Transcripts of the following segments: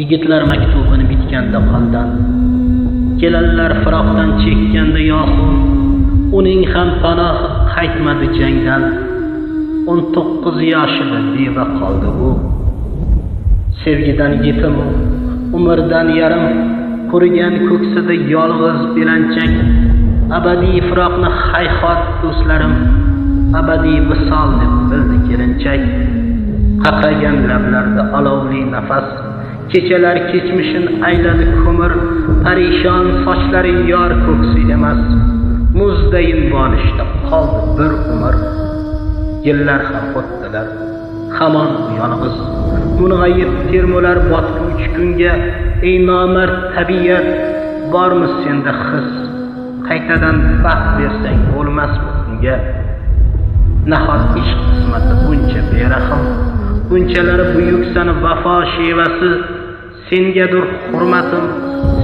yigitlar maktubini bitganda qoldan kelanlar firoqdan chekkanda yohu uning ham panohi qaytmadi jangdan. O'n to'qqiz yoshida beva qoldi u. Sevgidan yetim umrdan yarim qurigan ko'ksida yolg'iz belanchak abadiy firoqni hayhot do'stlarim abadiy visol deb bildi kelinchak. Qaqragan lablarda olovli nafas. Kechalar kechmishin ayladi ko'mir parishon sochlari yor ko'ksi emas. Muzdayin bonishda qoldi bir umr. Yillar ham o'tdilar hamon yolg'iz. Mung'ayib termular botguch kunga. Ey nomard tabiat bormi senda his? Qaytadan baxt bersang bo'lmasmi unga nahot ishq qismati buncha berahm bunchalar buyuk sana vafo shevasi sengadir hurmatim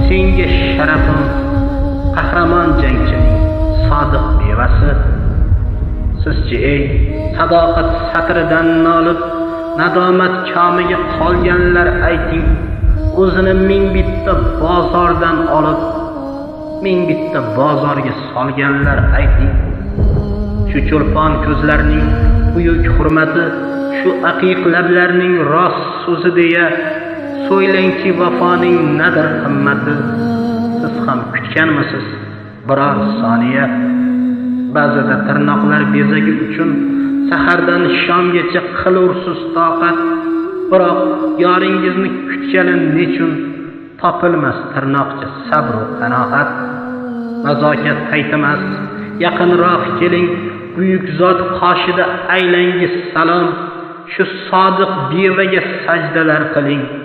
senga sharafim. Qahramon jangchining sodiq bevasi. Sizchi ey sadoqat satridan nolib nadomat komiga qolganlar ayting. O'zini ming bitta bozordan olib ming bitta bozorga solganlar ayting. Shu cho'lpon ko'zlarning buyuk hurmati shu aqiq lablarning rost so'zi deya so'ylangki vafoning nadir qimmati siz ham kutganmisiz? Biror soniya. Ba'zida tirnoqlar bezagi uchun sahardan shomgacha qilursiz toqat. Biroq yoringizni kutgani nechun topilmas tirnoqcha sabru qanoat? Nazokat qaytmas. Yaqinroq keling buyuk zot qoshida aylangiz salom. Shu sodiq bevaga sajdalar qiling.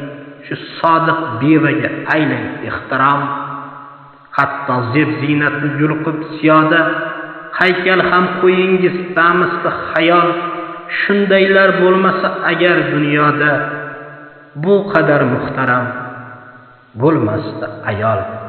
Shu sodiq bevaga aylang ehtirom hatto zeb ziynatni yulqib siyoda haykal ham qo'yingiz bamisli hayol shundaylar bo'lmasa agar dunyoda bu qadar muhtaram bo'lmasdi ayol.